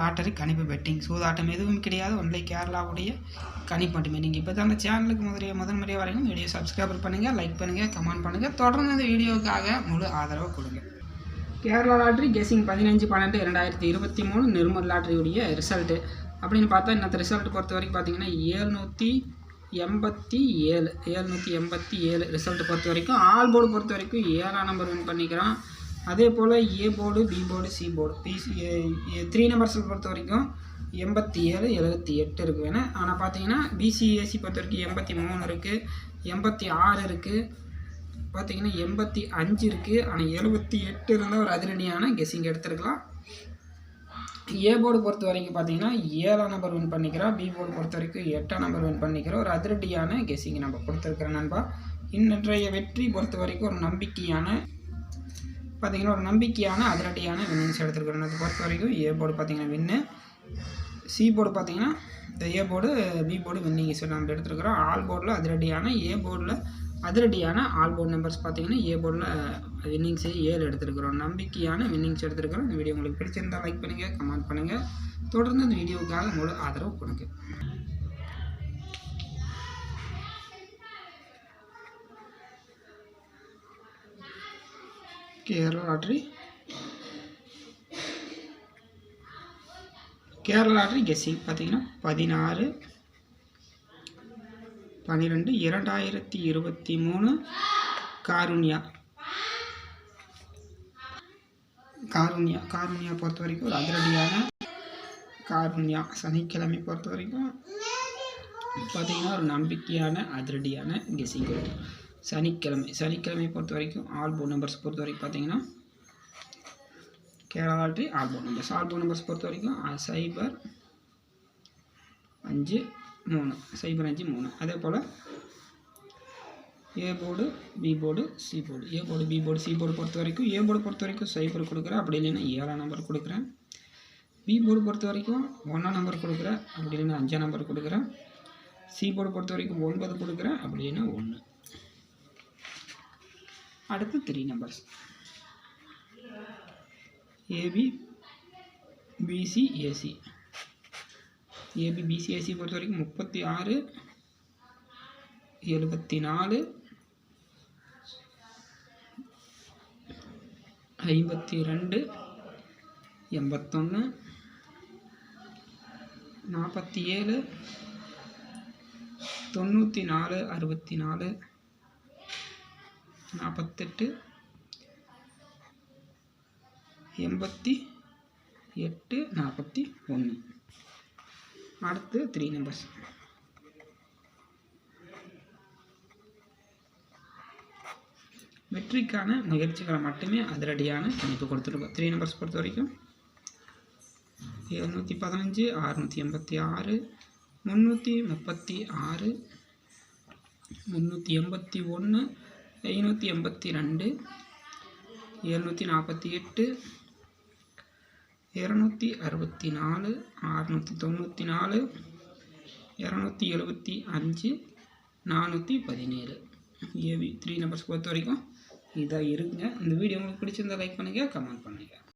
Lottery கணிப்பு bedding சூதாட்டம் எதுவும் கிடையாது. ஒன்லி கேரளாவுடைய கணிப்பு மட்டுமே. நீங்கள் இப்போ தான் அந்த சேனலுக்கு முதலிய முதல் முறையாக வரைக்கும் வீடியோ சப்ஸ்கிரைபர் பண்ணுங்கள் லைக் பண்ணுங்கள் கமெண்ட் பண்ணுங்கள் தொடர்ந்து இந்த வீடியோவுக்காக முழு ஆதரவு கொடுங்க. கேரளா லாட்ரி கெஸிங் பதினஞ்சு பன்னெண்டு இரண்டாயிரத்தி இருபத்தி மூணு நிர்மல் லாட்ரியுடைய ரிசல்ட்டு அப்படின்னு பார்த்தா இன்னத்த ரிசல்ட் பொறுத்த வரைக்கும் பார்த்தீங்கன்னா ஏழ்நூற்றி எண்பத்தி ஏழு. ஏழ்நூற்றி எண்பத்தி ஏழு ரிசல்ட் பொறுத்த வரைக்கும் ஆல் போர்டு பொறுத்த வரைக்கும் ஏழாம் நம்பர் வின் பண்ணிக்கிறான். அதே போல் A board B board C board BC three நம்பர்ஸை பொறுத்த வரைக்கும் எண்பத்தி ஏழு எழுபத்தி எட்டு இருக்குது வேணும் ஆனால் பார்த்தீங்கன்னா பிசிஏசி பொறுத்த வரைக்கும் எண்பத்தி மூணு இருக்குது எண்பத்தி ஆறு இருக்குது பார்த்தீங்கன்னா எண்பத்தி அஞ்சு இருக்குது ஆனால் எழுபத்தி எட்டு இருந்தால் ஒரு அதிரடியான கெஸ்ஸிங் எடுத்துருக்கலாம். ஏ போர்டு பொறுத்த வரைக்கும் பார்த்தீங்கன்னா ஏழாம் நம்பர் வின் பண்ணிக்கிறோம் பி போர்டு பொறுத்த வரைக்கும் எட்டாம் நம்பர் வின் பண்ணிக்கிறோம் ஒரு அதிரடியான கெஸ்ஸிங் நம்ம கொடுத்துருக்குறோம் நண்பா. இன்றைய வெற்றி பொறுத்த வரைக்கும் ஒரு நம்பிக்கையான பார்த்தீங்கன்னா ஒரு நம்பிக்கையான அதிரடியான வின்னிங்ஸ் எடுத்துருக்குறோம் அதை பொறுத்த வரைக்கும் ஏ போர்டு பார்த்தீங்கன்னா வின்னு. சி போர்டு பார்த்தீங்கன்னா இந்த A board B board winnings நம்ம எடுத்துருக்குறோம். ஆல் போர்டில் அதிரடியான ஏ போர்டில் அதிரடியான ஆல் போர்டு நம்பர்ஸ் பார்த்தீங்கன்னா ஏ போர்டில் வின்னிங்ஸே ஏழு எடுத்துருக்குறோம். நம்பிக்கையான வின்னிங்ஸ் எடுத்துருக்குறோம் இந்த வீடியோ உங்களுக்கு பிடிச்சிருந்தால் லைக் பண்ணுங்கள் கமெண்ட் பண்ணுங்கள் தொடர்ந்து இந்த வீடியோவுக்காக முழு ஆதரவு கொடுங்க. Kerala lottery Kerala lottery guessing பார்த்தீங்கன்னா பதினாறு பன்னிரெண்டு இரண்டாயிரத்தி இருபத்தி மூணு காருண்யா. காருண்யா காருண்யா பொறுத்த வரைக்கும் ஒரு அதிரடியான காருண்யா. சனிக்கிழமை பொறுத்த வரைக்கும் பார்த்தீங்கன்னா ஒரு நம்பிக்கையான அதிரடியான கெஸ்ஸிங் சனிக்கிழமை சனிக்கிழமை பொறுத்த வரைக்கும் ஆல்போ நம்பர்ஸ் பொறுத்த வரைக்கும் பார்த்தீங்கன்னா Kerala lottery all four numbers all four numbers பொறுத்த வரைக்கும் சைபர் அஞ்சு மூணு. சைபர் அஞ்சு மூணு. அதே போல் A board B board C board A board B board C board பொறுத்த வரைக்கும் ஏ போர்டு பொறுத்த வரைக்கும் சைபர் கொடுக்குறேன். அப்படி இல்லைன்னா ஏழாம் நம்பர் கொடுக்குறேன். பி போர்டு பொறுத்த வரைக்கும் ஒன்றாம் நம்பர் கொடுக்குறேன். அப்படி இல்லைன்னா அஞ்சாம் நம்பர் கொடுக்குறேன். சி போர்டு பொறுத்த வரைக்கும் ஒன்பது கொடுக்குறேன். அப்படி இல்லைன்னா ஒன்று அடுத்து three numbers AB BC AC AB BC AC பொறுத்த வரைக்கும் முப்பத்தி ஆறு எழுபத்தி நாலு ஐம்பத்தி ரெண்டு எண்பத்தொன்று நாற்பத்தி ஏழு தொண்ணூற்றி நாலு அறுபத்தி நாலு நாற்பத்தெட்டு எண்பத்தி எட்டு நாற்பத்தி ஒன்று. அடுத்து த்ரீ நம்பர்ஸ் வெற்றிக்கான முயற்சிகளை மட்டுமே அதிரடியான கணிப்பு கொடுத்துருக்கோம். த்ரீ நம்பர்ஸ் பொறுத்த வரைக்கும். எழுநூற்றி பதினஞ்சு அறுநூற்றி எண்பத்தி ஆறு முந்நூற்றி முப்பத்தி ஆறு முந்நூற்றி எண்பத்தி ஒன்று ஐநூற்றி எண்பத்தி ரெண்டு எழுநூற்றி நாற்பத்தி எட்டு இரநூத்தி அறுபத்தி நாலு அறுநூற்றி தொண்ணூற்றி நாலு இரநூத்தி எழுபத்தி அஞ்சு நானூற்றி பதினேழு. ஏவி த்ரீ நம்பர்ஸ் பொறுத்த வரைக்கும் இதாக இருக்குங்க. இந்த வீடியோ உங்களுக்கு பிடிச்சிருந்தால் லைக் பண்ணுங்கள் கமெண்ட் பண்ணுங்கள்